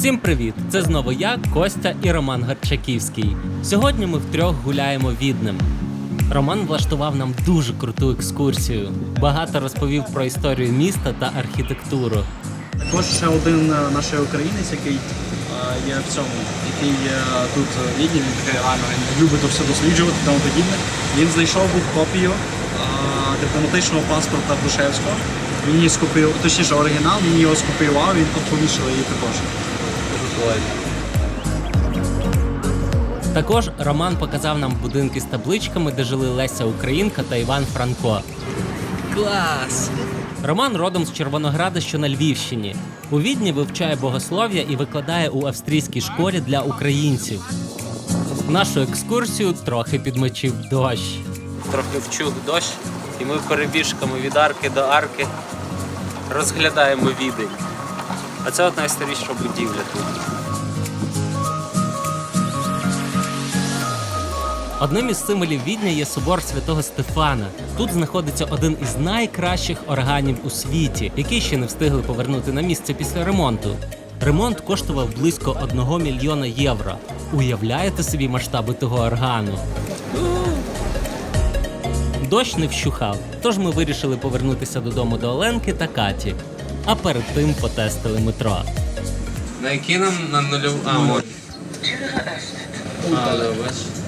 Всім привіт! Це знову я, Костя і Роман Гарчаківський. Сьогодні ми втрьох гуляємо відним. Роман влаштував нам дуже круту екскурсію. Багато розповів про історію міста та архітектуру. Також ще один е, наш українець, який е, є в цьому, який є тут Відні, він такий реально любить все досліджувати тому подібне. Він знайшов був копію е, дипломатичного паспорта Грушевського. Він її скопіював, точніше оригінал, він його скопіював, він повішав її також. Також Роман показав нам будинки з табличками, де жили Леся Українка та Іван Франко. Клас. Роман родом з Червонограда, що на Львівщині. У Відні вивчає богослов'я і викладає у австрійській школі для українців. Нашу екскурсію трохи підмочив дощ. Трохи вчух дощ, і ми перебіжками від арки до арки розглядаємо відень. А це от найстаріша будівля тут. Одним із символів Відня є собор святого Стефана. Тут знаходиться один із найкращих органів у світі, який ще не встигли повернути на місце після ремонту. Ремонт коштував близько 1 мільйона євро. Уявляєте собі масштаби того органу? Дощ не вщухав, тож ми вирішили повернутися додому до Оленки та Каті. А перед тим потестили метро. На який нам на нульову. А, от. А, бач.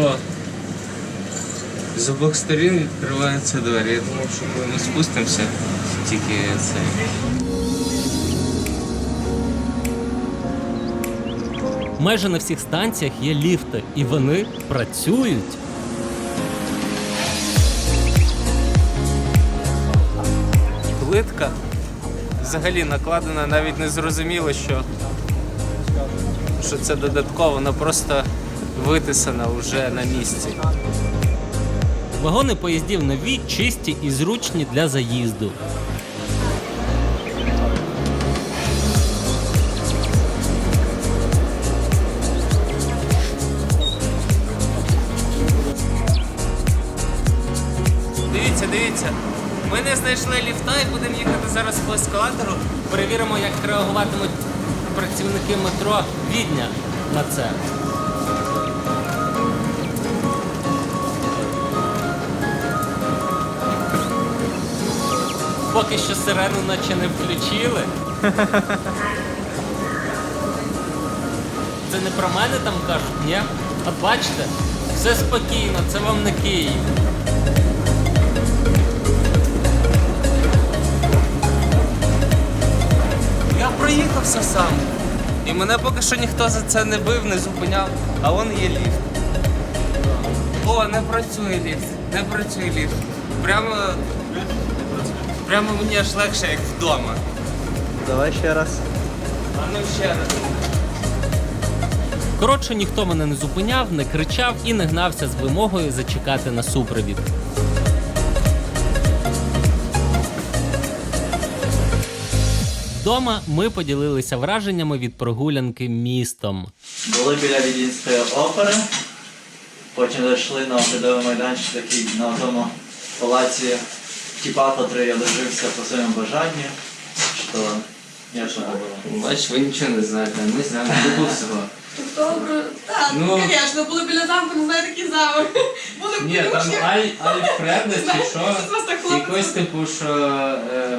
О. З обох сторін відкриваються двері. Я думав, що коли ми спустимося, тільки це. Майже на всіх станціях є ліфти, і вони працюють. Плитка взагалі накладена, навіть не зрозуміло, що, що це додатково, вона просто витисана вже на місці. Вагони поїздів нові, чисті і зручні для заїзду. Дивіться, дивіться. Ми не знайшли ліфта і будемо їхати зараз по ескалатору. Перевіримо, як реагуватимуть працівники метро Відня на це. Поки що сирену наче не включили. Це не про мене там кажуть, ні? От бачите, все спокійно, це вам не Київ. Я проїхався сам. І мене поки що ніхто за це не бив, не зупиняв, а вон є ліфт. О, не працює ліфт, не працює ліфт. Прямо. Прямо мені аж легше, як вдома. Давай ще раз. А ну ще раз. Коротше, ніхто мене не зупиняв, не кричав і не гнався з вимогою зачекати на супровід. Вдома ми поділилися враженнями від прогулянки містом. Були біля Відінської опери, потім зайшли на оглядовий майданчик такий на тому палаці типа, котрий я дожився по своєму бажанню, що я що не було. Бач, ви нічого не знаєте, ми знаємо купу всього. Добре, так, Ну. звісно, були біля замку, не знаю, такі замок. Були Ні, там плюшки. Аль, Альфреда чи що? Просто. Якось типу, що е,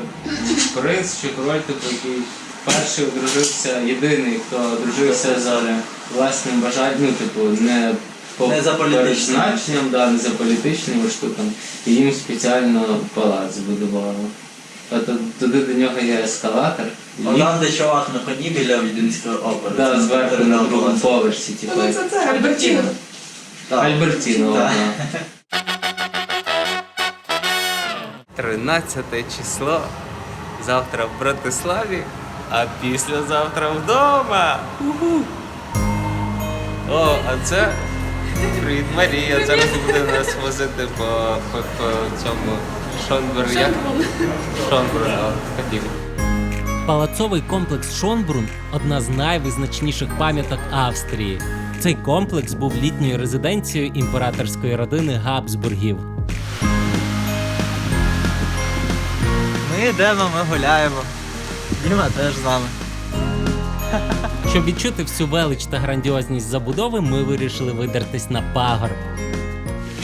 принц чи король, типу, який перший одружився, єдиний, хто одружився за власним бажанням, ну, типу, не Не за політичним. призначенням, да, не за політичними штуками. І їм спеціально палац збудували. От туди до нього є ескалатор. і От там, де чувак на коні біля Відінської опери. Да, це зверху на другому палац. поверсі, типу. Ну, це це, Альбертіно. Так. Альбертіно, Так. ладно. 13 число. Завтра в Братиславі, а післязавтра вдома. Уху. О, а це Привіт, Марія. Зараз буде нас возити по, по, по цьому Шонбер. Як? Шонбер, хотів. Палацовий комплекс Шонбрун одна з найвизначніших пам'яток Австрії. Цей комплекс був літньою резиденцією імператорської родини Габсбургів. Ми йдемо, ми гуляємо. Діма теж з нами. Щоб відчути всю велич та грандіозність забудови, ми вирішили видертись на пагорб.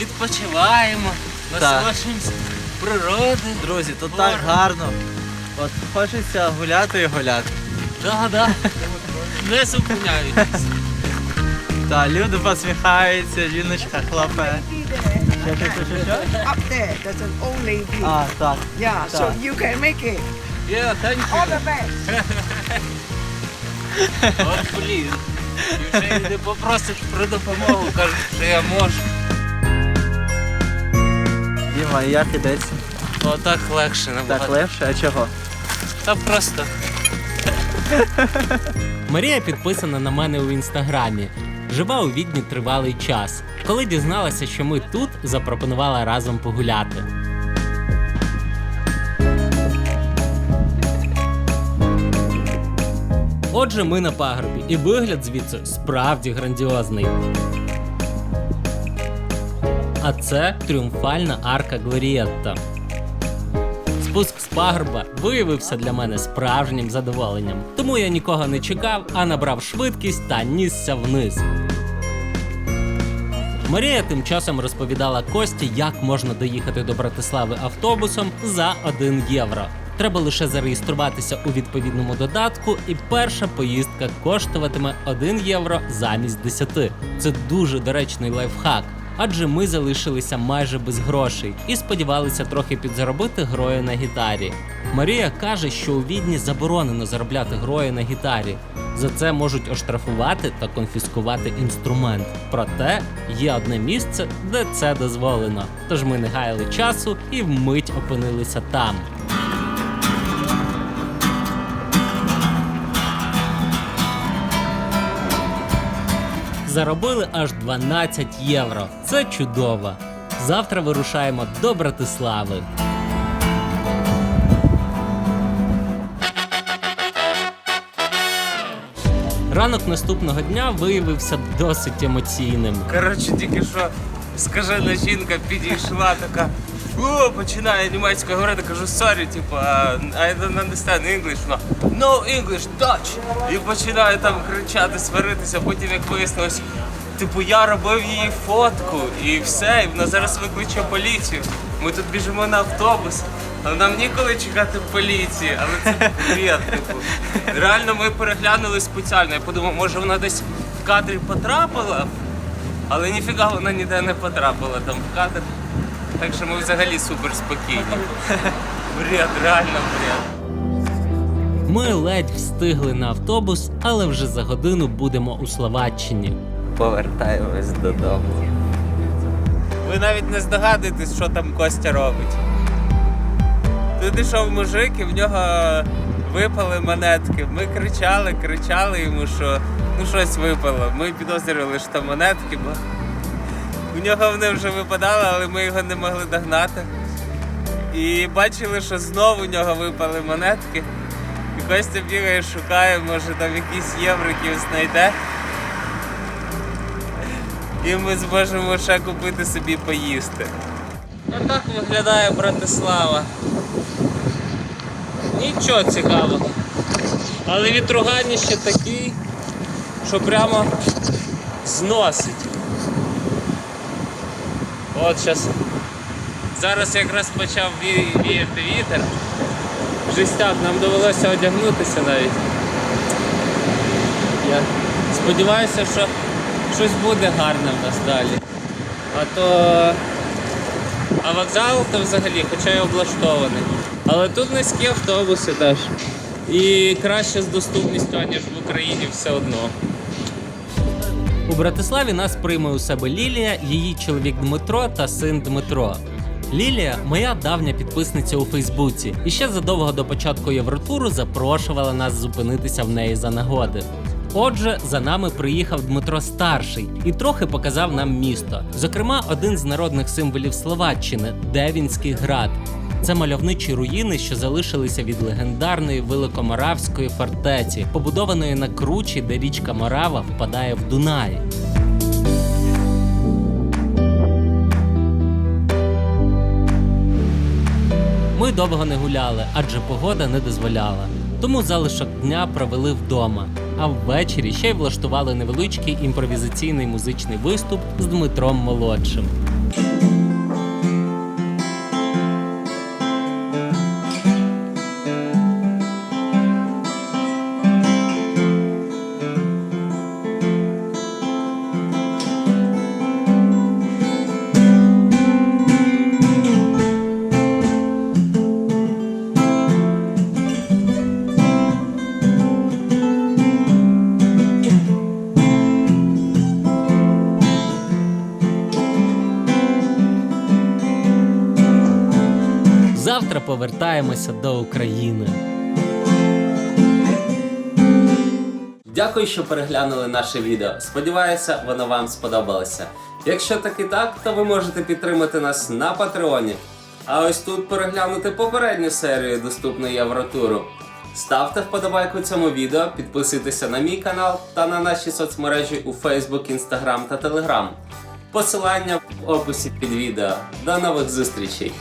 Відпочиваємо, Так. насолоджуємося природою. Друзі, тут так гарно. От хочеться гуляти і гуляти. Да, да. Не зупиняйтесь. Та люди посміхаються, жіночка хлопе. Що, що, що, що, що? up there. There's an old lady. А, так. yeah, so you can make it. Yeah, thank All the best. От блін. І вже й не попросиш про допомогу, кажуть, що я можу. Діма, як ідеться? Отак легше Так легше, а чого? Та просто. Марія підписана на мене у інстаграмі. Жива у відні тривалий час. Коли дізналася, що ми тут, запропонувала разом погуляти. Отже, ми на пагорбі, і вигляд звідси справді грандіозний. А це тріумфальна арка Глорієтта. Спуск з пагорба виявився для мене справжнім задоволенням. Тому я нікого не чекав, а набрав швидкість та нісся вниз. Марія тим часом розповідала Кості, як можна доїхати до Братислави автобусом за 1 євро. Треба лише зареєструватися у відповідному додатку, і перша поїздка коштуватиме 1 євро замість 10. Це дуже доречний лайфхак. Адже ми залишилися майже без грошей і сподівалися трохи підзаробити грою на гітарі. Марія каже, що у відні заборонено заробляти грою на гітарі. За це можуть оштрафувати та конфіскувати інструмент. Проте є одне місце, де це дозволено. Тож ми не гаяли часу і вмить опинилися там. Заробили аж 12 євро. Це чудово. Завтра вирушаємо до Братислави. Ранок наступного дня виявився досить емоційним. Коротше, тільки що скажена жінка підійшла така. О, починає німецькою говорити, кажу, sorry, типу, I don't understand English. Вона, no English, Dutch. І починає там кричати, сваритися, потім як вияснилось, типу, я робив її фотку і все, і вона зараз викличе поліцію. Ми тут біжимо на автобус, але нам ніколи чекати поліції, але це бред, типу. Реально ми переглянули спеціально. Я подумав, може вона десь в кадрі потрапила, але ніфіга вона ніде не потрапила там в кадр. Так що ми взагалі супер спокійні. Бред, реально бред. Ми ледь встигли на автобус, але вже за годину будемо у Словаччині. Повертаємось додому. Ви навіть не здогадуєтесь, що там Костя робить. Тут ішов мужик і в нього випали монетки. Ми кричали, кричали йому, що ну щось випало. Ми підозрювали, що там монетки, бо у нього вони вже випадали, але ми його не могли догнати. І бачили, що знову у нього випали монетки. І Костя бігає, шукає, може там якісь євриків знайде. І ми зможемо ще купити собі поїсти. Отак виглядає Братислава. Нічого цікавого. Але вітруганіще такий, що прямо зносить. От зараз. Зараз якраз почав віяти вітер. Жестяк, нам довелося одягнутися навіть. Я сподіваюся, що щось буде гарне в нас далі. А то. А вокзал то взагалі, хоча й облаштований. Але тут низькі автобуси теж. І краще з доступністю, аніж в Україні все одно. У Братиславі нас прийме у себе Лілія, її чоловік Дмитро та син Дмитро. Лілія моя давня підписниця у Фейсбуці, і ще задовго до початку Євротуру запрошувала нас зупинитися в неї за нагоди. Отже, за нами приїхав Дмитро Старший і трохи показав нам місто. Зокрема, один з народних символів Словаччини Девінський град. Це мальовничі руїни, що залишилися від легендарної великоморавської фортеці, побудованої на кручі, де річка Морава впадає в Дунай. Ми довго не гуляли, адже погода не дозволяла. Тому залишок дня провели вдома. А ввечері ще й влаштували невеличкий імпровізаційний музичний виступ з Дмитром Молодшим. Завтра повертаємося до України. Дякую, що переглянули наше відео. Сподіваюся, воно вам сподобалося. Якщо таки так, то ви можете підтримати нас на Патреоні. А ось тут переглянути попередню серію доступну Євротуру. Ставте вподобайку цьому відео, підписуйтеся на мій канал та на наші соцмережі у Facebook, Instagram та Telegram. Посилання в описі під відео. До нових зустрічей!